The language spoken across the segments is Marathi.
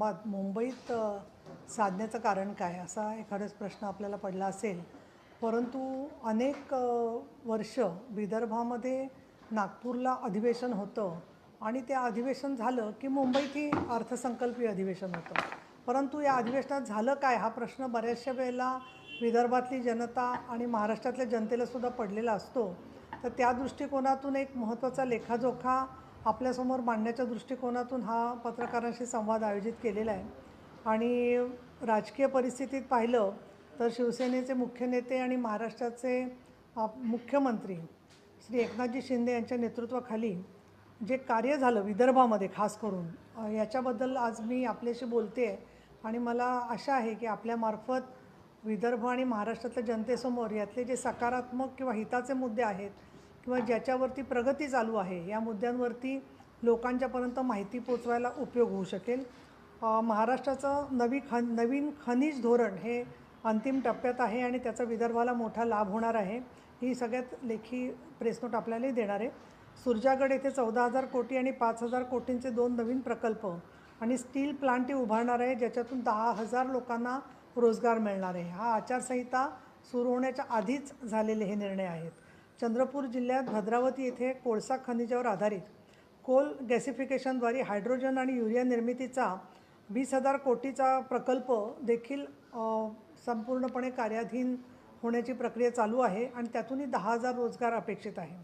संवाद मुंबईत साधण्याचं कारण काय? असा एखादाच प्रश्न आपल्याला पडला असेल. परंतु अनेक वर्ष विदर्भामध्ये नागपूरला अधिवेशन होतं आणि ते अधिवेशन झालं की मुंबईतही अर्थसंकल्पीय अधिवेशन होतं. परंतु या अधिवेशनात झालं काय? हा प्रश्न बऱ्याचशा वेळेला विदर्भातली जनता आणि महाराष्ट्रातल्या जनतेलासुद्धा पडलेला असतो. तर त्या दृष्टिकोनातून एक महत्त्वाचा लेखाजोखा आपल्यासमोर मांडण्याच्या दृष्टिकोनातून हा पत्रकारांशी संवाद आयोजित केलेला आहे. आणि राजकीय परिस्थितीत पाहिलं तर शिवसेनेचे मुख्य नेते आणि महाराष्ट्राचे मुख्यमंत्री श्री एकनाथजी शिंदे यांच्या नेतृत्वाखाली जे कार्य झालं विदर्भामध्ये खास करून याच्याबद्दल आज मी आपल्याशी बोलते आहे आणि मला आशा आहे की आपल्यामार्फत विदर्भ आणि महाराष्ट्रातल्या जनतेसमोर यातले जे सकारात्मक किंवा हिताचे मुद्दे आहेत किंवा ज्याच्यावरती प्रगती चालू आहे या मुद्द्यांवरती लोकांच्यापर्यंत माहिती पोचवायला उपयोग होऊ शकेल. महाराष्ट्राचं नवी खन नवीन खनिज धोरण हे अंतिम टप्प्यात आहे आणि त्याचा विदर्भाला मोठा लाभ होणार आहे. ही सगळ्यात लेखी प्रेसनोट आपल्यालाही देणार आहे. सुरजागड येथे चौदा हजार कोटी आणि पाच हजार कोटींचे दोन नवीन प्रकल्प आणि स्टील प्लांटही उभारणार आहे ज्याच्यातून दहा हजार लोकांना रोजगार मिळणार आहे. हा आचारसंहिता सुरू होण्याच्या आधीच झालेले हे निर्णय आहेत. चंद्रपूर जिल्ह्यात भद्रावती येथे कोळसा खनिजावर आधारित कोल गॅसिफिकेशनद्वारे हायड्रोजन आणि युरिया निर्मितीचा वीस हजार कोटीचा प्रकल्प देखील संपूर्णपणे कार्याधीन होण्याची प्रक्रिया चालू आहे आणि त्यातूनही दहा हजार रोजगार अपेक्षित आहे.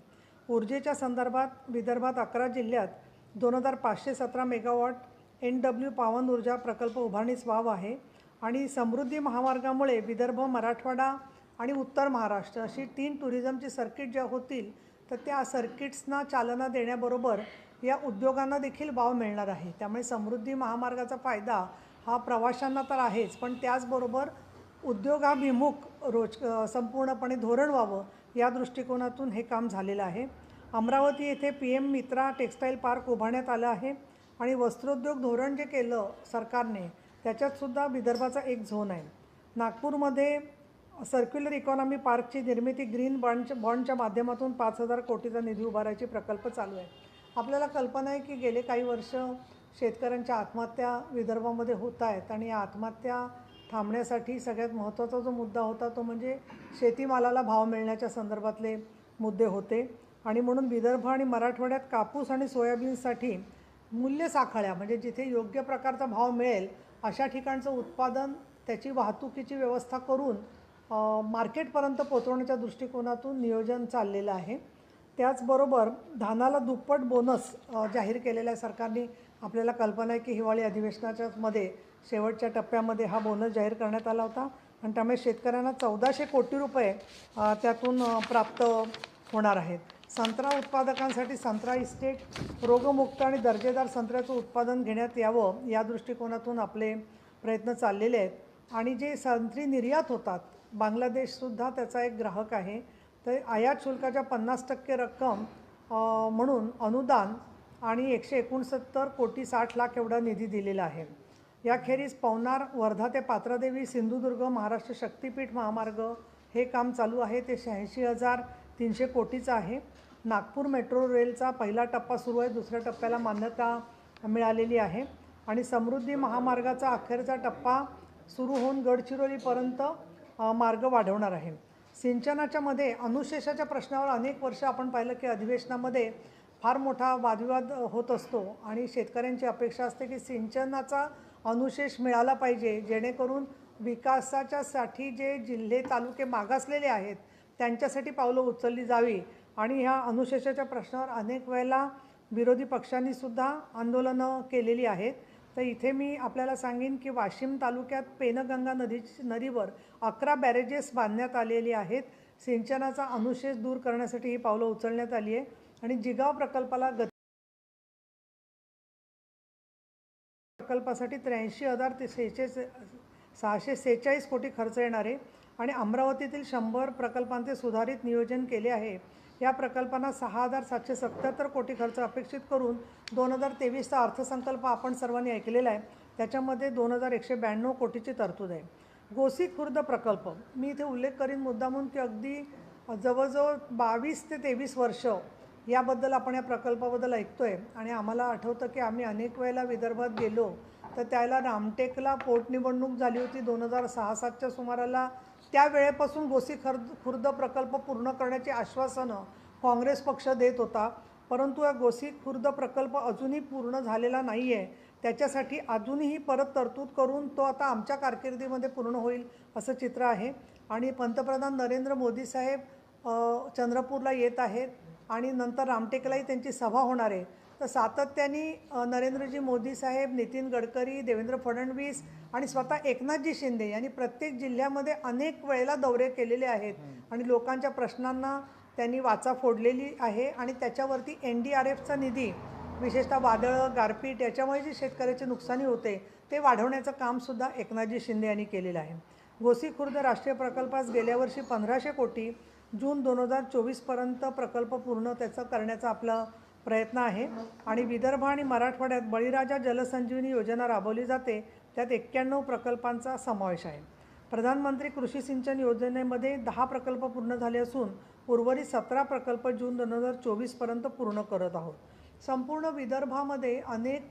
ऊर्जेच्या संदर्भात विदर्भात अकरा जिल्ह्यात दोन हजार पाचशे सतरा मेगावॉट एन डब्ल्यू पावन ऊर्जा प्रकल्प उभारणीस वाव आहे आणि समृद्धी महामार्गामुळे विदर्भ मराठवाडा आणि उत्तर महाराष्ट्र अशी तीन टुरिझमची सर्किट ज्या होतील तर त्या सर्किट्सना चालना देण्याबरोबर या उद्योगांना देखील वाव मिळणार आहे. त्यामुळे समृद्धी महामार्गाचा फायदा हा प्रवाशांना तर आहेच पण त्याचबरोबर उद्योगाभिमुख रोज संपूर्णपणे धोरण व्हावं या दृष्टिकोनातून हे काम झालेलं आहे. अमरावती येथे P M Mitra textile park उभारण्यात आलं आहे आणि वस्त्रोद्योग धोरण जे केलं सरकारने त्याच्यातसुद्धा विदर्भाचा एक झोन आहे. नागपूरमध्ये सर्क्युलर इकॉनॉमी पार्कची निर्मिती ग्रीन बॉन्डच्या बॉन्डच्या माध्यमातून पाच हजार कोटीचा निधी उभारायची प्रकल्प चालू आहे. आपल्याला कल्पना आहे की गेले काही वर्ष शेतकऱ्यांच्या आत्महत्या विदर्भामध्ये होत आहेत आणि या आत्महत्या थांबण्यासाठी सगळ्यात महत्त्वाचा जो मुद्दा होता तो म्हणजे शेतीमालाला भाव मिळण्याच्या संदर्भातले मुद्दे होते. आणि म्हणून विदर्भ आणि मराठवाड्यात कापूस आणि सोयाबीनसाठी मूल्य साखळ्या म्हणजे जिथे योग्य प्रकारचा भाव मिळेल अशा ठिकाणचं उत्पादन त्याची वाहतुकीची व्यवस्था करून मार्केटपर्यंत पोचवण्याच्या दृष्टिकोनातून नियोजन चाललेलं आहे. त्याचबरोबर धानाला दुप्पट बोनस जाहीर केलेला आहे सरकारने. आपल्याला कल्पना आहे की हिवाळी अधिवेशनाच्या मध्ये शेवटच्या टप्प्यामध्ये हा बोनस जाहीर करण्यात आला होता. आणि त्यामुळे शेतकऱ्यांना चौदाशे कोटी रुपये त्यातून प्राप्त होणार आहेत. संत्रा उत्पादकांसाठी संत्रा इस्टेट रोगमुक्त आणि दर्जेदार संत्र्याचं उत्पादन घेण्यात यावं या दृष्टिकोनातून आपले प्रयत्न चाललेले आहेत. आणि जे संत्री निर्यात होतात बांगलादेशसुद्धा त्याचा एक ग्राहक आहे तर आयात शुल्काच्या पन्नास टक्के रक्कम म्हणून अनुदान आणि एकशे एकोणसत्तर कोटी साठ लाख एवढा निधी दिलेला आहे. याखेरीज पवनार वर्धा ते पात्रादेवी सिंधुदुर्ग महाराष्ट्र शक्तीपीठ महामार्ग हे काम चालू आहे ते शहाऐंशी हजार तीनशे कोटीचं आहे. नागपूर मेट्रो रेलचा पहिला टप्पा सुरू आहे दुसऱ्या टप्प्याला मान्यता मिळालेली आहे. आणि समृद्धी महामार्गाचा अखेरचा टप्पा सुरू होऊन गडचिरोलीपर्यंत मार्ग वाढवणार आहे. सिंचनाच्या मध्ये अनुशेषाच्या प्रश्नावर अनेक वर्ष आपण पाहिलं की अधिवेशनामध्ये फार मोठा वादविवाद होत असतो आणि शेतकऱ्यांची अपेक्षा असते की सिंचनाचा अनुशेष मिळाला पाहिजे जेणेकरून विकासाच्यासाठी जे जिल्हे तालुके मागासलेले आहेत त्यांच्यासाठी पावलं उचलली जावी आणि ह्या अनुशेषाच्या प्रश्नावर अनेक वेळेला विरोधी पक्षांनीसुद्धा आंदोलनं केलेली आहेत. तर इथे मी आपल्याला सांगेन की वाशिम तालुक्यात पेनगंगा नदी नदीवर अकरा बॅरेजेस बांधण्यात आलेली आहेत. सिंचनाचा अनुशेष दूर करण्यासाठी ही पावलं उचलण्यात आली आहे. आणि जिगाव प्रकल्पाला गती प्रकल्पासाठी त्र्याऐंशी हजार ते सेहेचे सहाशे सेहेचाळीस कोटी खर्च येणार आहे. आणि अमरावतीतील शंभर प्रकल्पांचे सुधारित नियोजन केले आहे. या प्रकल्पांना सहा हजार सातशे सत्याहत्तर कोटी खर्च अपेक्षित करून दोन हजार तेवीसचा अर्थसंकल्प आपण सर्वांनी ऐकलेला आहे. त्याच्यामध्ये दोन हजार एकशे ब्याण्णव कोटीची तरतूद आहे. गोसी खुर्द प्रकल्प मी इथे उल्लेख करीन मुद्दामून की अगदी जवळजवळ बावीस ते तेवीस वर्ष याबद्दल आपण या प्रकल्पाबद्दल ऐकतो आहे आणि आम्हाला आठवतं की आम्ही अनेक वेळेला विदर्भात गेलो तर त्याला रामटेकला पोटनिवडणूक झाली होती दोन हजार सहा सातच्या सुमाराला. त्यावेळेपासून गोसी खर्द खुर्द प्रकल्प पूर्ण करण्याचे आश्वासनं काँग्रेस पक्ष देत होता. परंतु या गोसी खुर्द प्रकल्प अजूनही पूर्ण झालेला नाही आहे त्याच्यासाठी अजूनही परत तरतूद करून तो आता आमच्या कारकिर्दीमध्ये पूर्ण होईल असं चित्र आहे. आणि पंतप्रधान नरेंद्र मोदी साहेब चंद्रपूरला येत आहेत. आणि नंतर रामटेकलाही त्यांची सभा होणार आहे. तर सातत्याने नरेंद्रजी मोदी साहेब नितीन गडकरी देवेंद्र फडणवीस आणि स्वतः एकनाथजी शिंदे यांनी प्रत्येक जिल्ह्यामध्ये अनेक वेळेला दौरे केलेले आहेत. आणि लोकांच्या प्रश्नांना त्यांनी वाचा फोडलेली आहे आणि त्याच्यावरती एन डी आर एफचा निधी विशेषतः वादळं गारपीट याच्यामुळे जे शेतकऱ्याचे नुकसानी होते ते वाढवण्याचं कामसुद्धा एकनाथजी शिंदे यांनी केलेलं आहे. गोसी खुर्द राष्ट्रीय प्रकल्पास गेल्या वर्षी पंधराशे कोटी जून दोन हजार चोवीसपर्यंत प्रकल्प पूर्ण त्याचं करण्याचा आपला प्रयत्न आहे आणि विदर्भ आणि मराठवाड्यात बळीराजा जलसंजीवनी योजना राबवली जाते त्यात एक्क्याण्णव प्रकल्पांचा समावेश आहे. प्रधानमंत्री कृषी सिंचन योजनेमध्ये दहा प्रकल्प पूर्ण झाले असून उर्वरित सतरा प्रकल्प जून दोन हजार चोवीसपर्यंत पूर्ण करत आहोत. संपूर्ण विदर्भामध्ये अनेक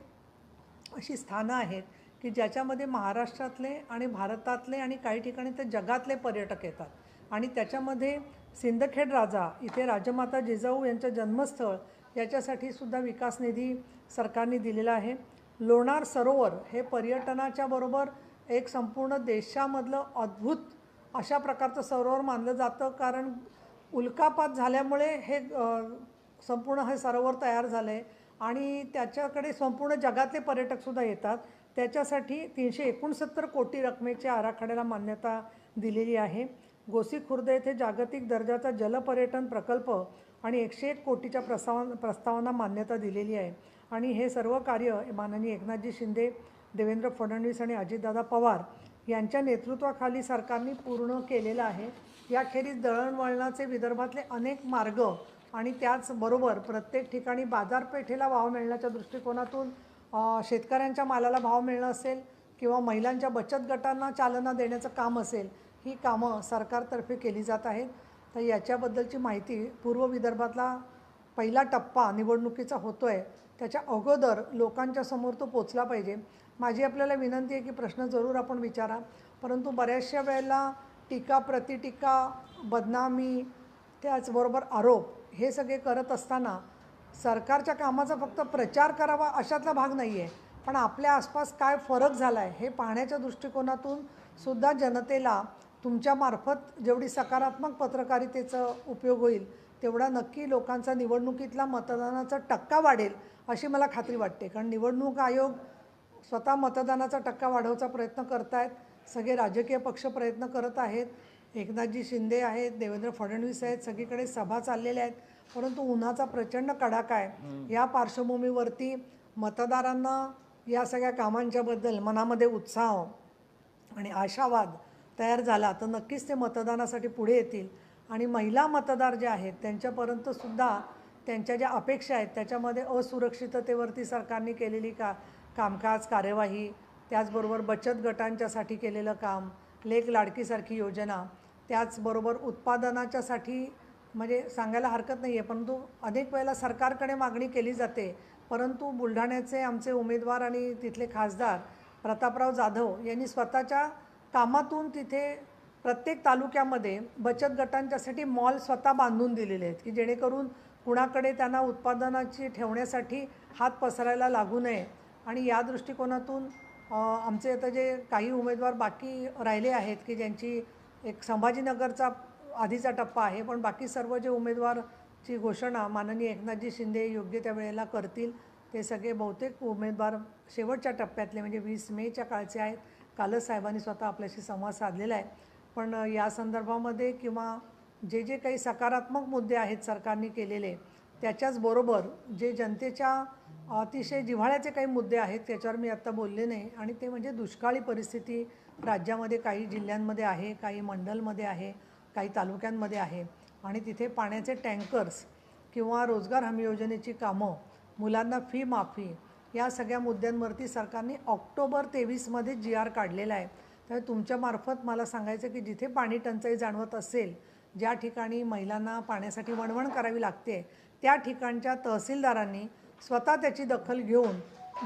अशी स्थानं आहेत की ज्याच्यामध्ये महाराष्ट्रातले आणि भारतातले आणि काही ठिकाणी तर जगातले पर्यटक येतात. आणि त्याच्यामध्ये सिंदखेड राजा इथे राजमाता जिजाऊ यांचं जन्मस्थळ याच्यासाठी सुद्धा विकास निधी सरकारने दिलेला आहे. लोणार सरोवर हे पर्यटनाच्या बरोबर एक संपूर्ण देशामधलं अद्भुत अशा प्रकारचं सरोवर मानलं जातं. कारण उल्कापात झाल्यामुळे हे संपूर्ण हे सरोवर तयार झालं आहे आणि त्याच्याकडे संपूर्ण जगातले पर्यटकसुद्धा येतात. त्याच्यासाठी तीनशे एकोणसत्तर कोटी रकमेच्या आराखड्याला मान्यता दिलेली आहे. गोसी खुर्द येथे जागतिक दर्जाचा जलपर्यटन प्रकल्प आणि एकशे एक कोटीच्या प्रस्तावा प्रस्तावांना मान्यता दिलेली आहे. आणि हे सर्व कार्य माननीय एकनाथजी शिंदे देवेंद्र फडणवीस आणि अजितदादा पवार यांच्या नेतृत्वाखाली सरकारने पूर्ण केलेलं आहे. याखेरीज दळणवळणाचे विदर्भातले अनेक मार्ग आणि त्याचबरोबर प्रत्येक ठिकाणी बाजारपेठेला भाव मिळण्याच्या दृष्टिकोनातून शेतकऱ्यांच्या मालाला भाव मिळणं असेल किंवा महिलांच्या बचत गटांना चालना देण्याचं काम असेल ही कामं सरकारतर्फे केली जात आहेत. तर याच्याबद्दलची माहिती पूर्व विदर्भातला पहिला टप्पा निवडणुकीचा होतो आहे त्याच्या अगोदर लोकांच्या समोर तो पोचला पाहिजे. माझी आपल्याला विनंती आहे की प्रश्न जरूर आपण विचारा. परंतु बऱ्याचशा वेळेला टीका प्रतिटीका बदनामी त्याचबरोबर आरोप हे सगळे करत असताना सरकारच्या कामाचा फक्त प्रचार करावा अशातला भाग नाही आहे पण आपल्या आसपास काय फरक झाला आहे हे पाहण्याच्या दृष्टिकोनातून सुद्धा जनतेला तुमच्यामार्फत जेवढी सकारात्मक पत्रकारितेचा उपयोग होईल तेवढा नक्की लोकांचा निवडणुकीतला मतदानाचा टक्का वाढेल अशी मला खात्री वाटते. कारण निवडणूक आयोग स्वतः मतदानाचा टक्का वाढवचा प्रयत्न करत आहेत सगळे राजकीय पक्ष प्रयत्न करत आहेत. एकनाथजी शिंदे आहेत देवेंद्र फडणवीस आहेत सगळीकडे सभा चाललेल्या आहेत. परंतु उन्हाचा प्रचंड कडाका आहे. या पार्श्वभूमीवरती मतदारांना या सगळ्या कामांच्याबद्दल मनामध्ये उत्साह आणि आशावाद तयार झाला तर नक्कीच ते मतदानासाठी पुढे येतील. आणि महिला मतदार जे आहेत त्यांच्यापर्यंत सुद्धा त्यांच्या ज्या अपेक्षा आहेत त्याच्यामध्ये असुरक्षिततेवरती सरकारने केलेली का कामकाज कार्यवाही त्याचबरोबर बचत गटांच्यासाठी केलेलं काम लेख लाडकीसारखी योजना त्याचबरोबर उत्पादनाच्यासाठी म्हणजे सांगायला हरकत नाही आहे परंतु अनेक वेळेला सरकारकडे मागणी केली जाते. परंतु बुलढाण्याचे आमचे उमेदवार आणि तिथले खासदार प्रतापराव जाधव यांनी स्वतःच्या कामातून तिथे प्रत्येक तालुक्यामध्ये बचत गटांच्यासाठी मॉल स्वतः बांधून दिलेले आहेत की जेणेकरून कुणाकडे त्यांना उत्पादनाची ठेवण्यासाठी हात पसरायला लागू नये. आणि या दृष्टिकोनातून आमचे आता जे काही उमेदवार बाकी राहिले आहेत की ज्यांची एक संभाजीनगरचा आधीचा टप्पा आहे पण बाकी सर्व जे उमेदवारची घोषणा माननीय एकनाथजी शिंदे योग्य त्या वेळेला करतील ते सगळे बहुतेक उमेदवार शेवटच्या टप्प्यातले म्हणजे वीस मेच्या काळचे आहेत. कालच साहेबांनी स्वतः आपल्याशी संवाद साधलेला आहे. पण या संदर्भामध्ये किंवा जे जे काही सकारात्मक मुद्दे आहेत सरकारने केलेले त्याच्याच बरोबर जे जनतेच्या अतिशय जिव्हाळ्याचे काही मुद्दे आहेत त्याच्यावर मी आत्ता बोलले नाही. आणि ते म्हणजे दुष्काळी परिस्थिती राज्यामध्ये काही जिल्ह्यांमध्ये आहे काही मंडलमध्ये आहे काही तालुक्यांमध्ये आहे. आणि तिथे पाण्याचे टँकर्स किंवा रोजगार हमी योजनेची कामं मुलांना फी माफी या सगळ्या मुद्द्यांवरती सरकारने ऑक्टोबर तेवीसमध्ये जी आर काढलेला आहे. तर तुमच्यामार्फत मला सांगायचं की जिथे पाणी टंचाई जाणवत असेल ज्या ठिकाणी महिलांना पाण्यासाठी वणवण करावी लागते त्या ठिकाणच्या तहसीलदारांनी स्वतः त्याची दखल घेऊन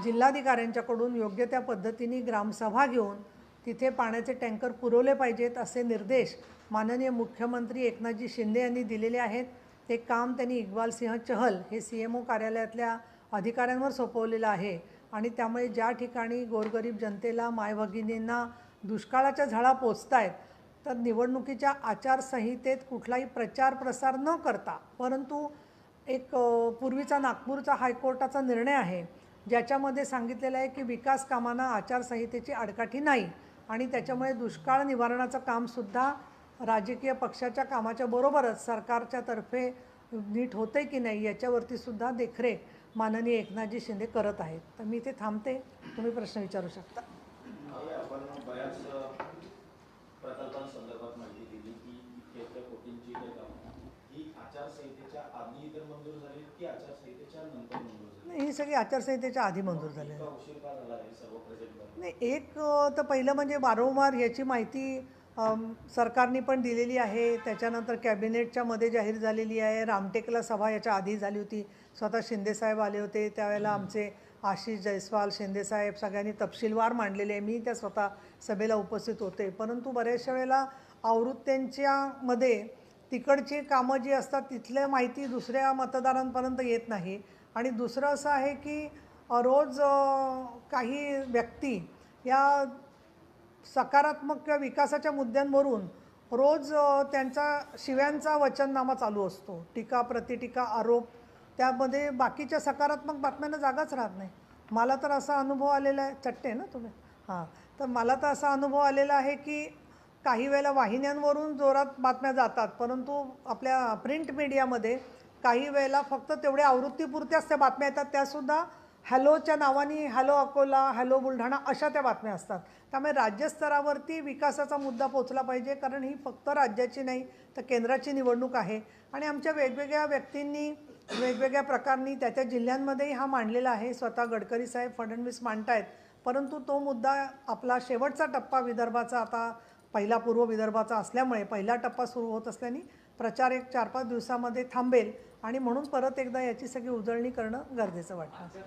जिल्हाधिकाऱ्यांच्याकडून योग्य त्या पद्धतीने ग्रामसभा घेऊन तिथे पाण्याचे टँकर पुरवले पाहिजेत असे निर्देश माननीय मुख्यमंत्री एकनाथजी शिंदे यांनी दिलेले आहेत. ते काम त्यांनी इक्बाल सिंह चहल हे सी एम ओ कार्यालयातल्या अधिकाऱ्यांवर सोपवलेलं आहे. आणि त्यामुळे ज्या ठिकाणी गोरगरीब जनतेला मायभगिनींना दुष्काळाच्या झळा पोचत आहेत तर निवडणुकीच्या आचारसंहितेत कुठलाही प्रचार प्रसार न करता परंतु एक पूर्वीचा नागपूरचा हायकोर्टाचा निर्णय आहे ज्याच्यामध्ये सांगितलेलं आहे की विकास कामांना आचारसंहितेची आडकाठी नाही आणि त्याच्यामुळे दुष्काळ निवारणाचं कामसुद्धा राजकीय पक्षाच्या कामाच्या बरोबरच सरकारच्या तर्फे नीट होते की नाही याच्यावरती सुद्धा देखरेख माननीय एकनाथजी शिंदे करत आहेत. तर मी इथे थांबते. तुम्ही प्रश्न विचारू शकता. ही आचारसंहितेच्या आधी तर मंजूर झाली की आचारसंहितेच्या नंतर मंजूर झाली? नाही, ही सगळी आचारसंहितेच्या आधी मंजूर झाली. नाही एक तर पहिलं म्हणजे वारंवार याची माहिती सरकारने पण दिलेली आहे. त्याच्यानंतर कॅबिनेटच्या मध्ये जाहीर झालेली आहे. रामटेकला सभा याच्या आधी झाली होती. स्वतः शिंदेसाहेब आले होते. त्यावेळेला आमचे आशिष जयस्वाल शिंदेसाहेब सगळ्यांनी तपशीलवार मांडलेले आहे. मी त्या स्वतः सभेला उपस्थित होते. परंतु बऱ्याचशा वेळेला आवृत्त्यांच्यामध्ये तिकडची कामं जी असतात तिथल्या माहिती दुसऱ्या मतदारांपर्यंत येत नाही. आणि दुसरं असं आहे की रोज काही व्यक्ती या सकारात्मक किंवा विकासाच्या मुद्द्यांवरून रोज त्यांचा शिव्यांचा वचननामा चालू असतो. टीका प्रतिटीका आरोप त्यामध्ये बाकीच्या सकारात्मक बातम्यांना जागाच राहत नाही. मला तर असा अनुभव आलेला आहे. चट्टे ना तुम्ही? हां. तर मला तर असा अनुभव आलेला आहे की काही वेळेला वाहिन्यांवरून जोरात बातम्या जातात परंतु आपल्या प्रिंट मीडियामध्ये काही वेळेला फक्त तेवढ्या आवृत्तीपुरत्याच त्या बातम्या येतात. त्यासुद्धा हॅलोच्या नावाने हॅलो अकोला हॅलो बुलढाणा अशा त्या बातम्या असतात. त्यामुळे राज्यस्तरावरती विकासाचा मुद्दा पोचला पाहिजे कारण ही फक्त राज्याची नाही तर केंद्राची निवडणूक आहे. आणि आमच्या वेगवेगळ्या व्यक्तींनी वेगवेगळ्या प्रकारनी त्या त्या जिल्ह्यांमध्येही हा मांडलेला आहे. स्वतः गडकरी साहेब फडणवीस मांडतायत. परंतु तो मुद्दा आपला शेवटचा टप्पा विदर्भाचा आता पहिला पूर्व विदर्भाचा असल्यामुळे पहिला टप्पा सुरू होत असल्याने प्रचार एक चार पाच दिवसामध्ये थांबेल आणि म्हणून परत एकदा याची सगळी उजळणी करणं गरजेचं वाटतं.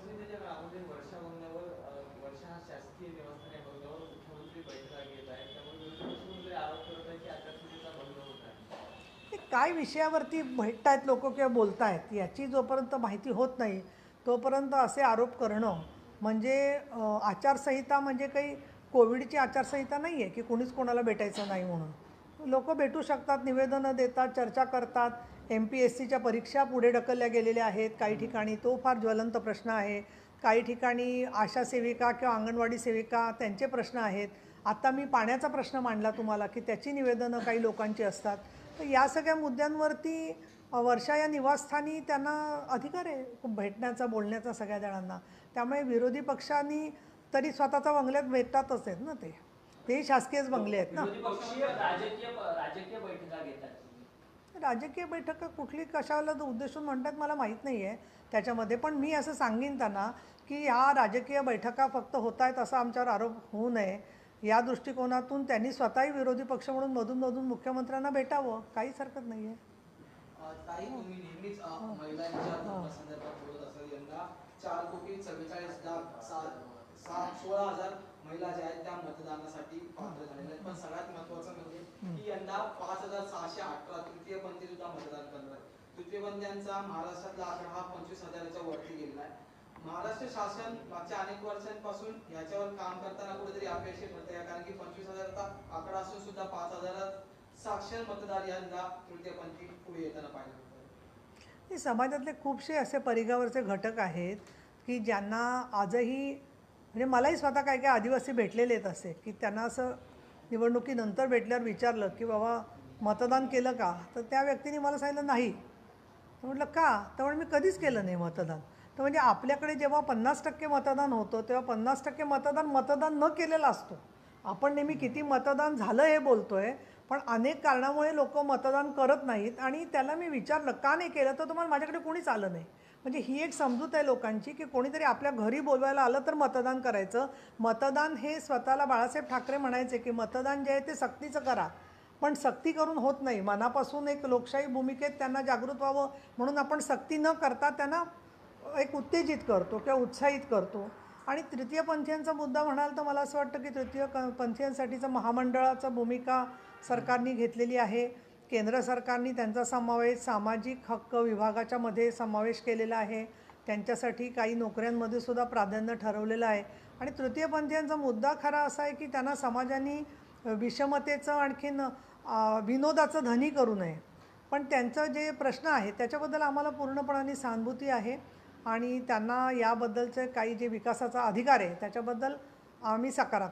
काय विषयावरती भेटत आहेत लोक किंवा बोलत आहेत काय विषयावरती भेटतायत लोक किंवा बोलतायत याची जोपर्यंत माहिती होत नाही तोपर्यंत असे आरोप करणं म्हणजे आचारसंहिता म्हणजे काही कोविडची आचारसंहिता नाही आहे की कुणीच कोणाला भेटायचं नाही म्हणून. लोक भेटू शकतात निवेदनं देतात चर्चा करतात. एम पी एस सीच्या परीक्षा पुढे ढकलल्या गेलेल्या आहेत. काही ठिकाणी तो फार ज्वलंत प्रश्न आहे. काही ठिकाणी आशा सेविका किंवा अंगणवाडी सेविका त्यांचे प्रश्न आहेत. आता मी पाण्याचा प्रश्न मांडला तुम्हाला की त्याची निवेदनं काही लोकांची असतात. तर या सगळ्या मुद्द्यांवरती वर्षा या निवासस्थानी त्यांना अधिकार आहे भेटण्याचा बोलण्याचा सगळ्या जणांना. त्यामुळे विरोधी पक्षांनी तरी स्वतःचा बंगल्यात भेटतातच आहेत ना ते. तेही शासकीयच बंगले आहेत ना. राजकीय राजकीय बैठका घेतात राजकीय बैठका कुठली कशाला उद्देशून म्हणतात मला माहीत नाही आहे त्याच्यामध्ये पण मी असं सांगेन त्यांना की ह्या राजकीय बैठका फक्त होत आहेत असा आमच्यावर आरोप होऊ नये. या दृष्टिकोनातून त्यांनी स्वतःही विरोधी पक्ष म्हणून मधून मधून मुख्यमंत्र्यांना भेटावं. काहीच हरकत नाही आहे महिलांच्या महिला ज्या आहेत त्या मतदानासाठी पात्र झालेल्या आहेत. पण सगळ्यात महत्वाचं म्हणजे की यंदा पाच हजार सहाशे अठरा तृतीयपंथी सुद्धा मतदान करणार आहेत. तृतीयपंथ्यांचा महाराष्ट्रातला आकडा हा पंचवीस हजाराच्या वरती गेलेला आहे. महाराष्ट्र शासन मागच्या अनेक वर्षांपासून याच्यावर काम करताना कुठेतरी अपेक्षित होते कारण की पंचवीस हजाराचा आकडा असून सुद्धा पाच हजारात साक्षर मतदार यंदा तृतीयपंथी पुढे येताना पाहिजे होतं. समाजातले खूपसे असे परिघावरचे घटक आहेत की ज्यांना आजही म्हणजे मलाही स्वतः काय काय आदिवासी भेटलेले येत असे की त्यांना असं निवडणुकीनंतर भेटल्यावर विचारलं की बाबा मतदान केलं का? तर त्या व्यक्तीने मला सांगितलं नाही. तर म्हटलं का? तर म्हणजे मी कधीच केलं नाही मतदान. तर म्हणजे आपल्याकडे जेव्हा पन्नास टक्के मतदान होतं तेव्हा पन्नास टक्के मतदान मतदान न केलेलं असतो. आपण नेहमी किती मतदान झालं हे बोलतो आहे पण अनेक कारणामुळे लोक मतदान करत नाहीत आणि त्याला मी विचारलं का नाही केलं? तर तुम्हाला माझ्याकडे कोणीच आलं नाही. म्हणजे ही एक समजूत आहे लोकांची की कोणीतरी आपल्या घरी बोलवायला आलं तर मतदान करायचं. मतदान हे स्वतःला बाळासाहेब ठाकरे म्हणायचे की मतदान जे आहे ते सक्तीचं करा. पण सक्ती करून होत नाही. मनापासून एक लोकशाही भूमिकेत त्यांना जागृत व्हावं म्हणून आपण सक्ती न करता त्यांना एक उत्तेजित करतो किंवा उत्साहित करतो. आणि तृतीयपंथीयांचा मुद्दा म्हणाल तर मला असं वाटतं की तृतीय क पंथीयांसाठीचं महामंडळाचं भूमिका सरकारने घेतलेली आहे. केंद्र सरकारने त्यांचा समावेश सामाजिक हक्क विभागाच्या मध्ये समावेश केलेला आहे. त्यांच्यासाठी काही नोकऱ्यांमध्ये सुद्धा प्राधान्य ठरवलेलं आहे. आणि तृतीयपंथीयांचा मुद्दा खरा असा आहे की त्यांना समाजाने विषमतेचं आणखीन विनोदाचं धनी करू नये. पण त्यांचं जे प्रश्न आहे त्याच्याबद्दल आम्हाला पूर्णपणाने सहानुभूती आहे. आणि त्यांना याबद्दलचे काही जे विकासाचा अधिकार आहे त्याच्याबद्दल आम्ही सकारात्मक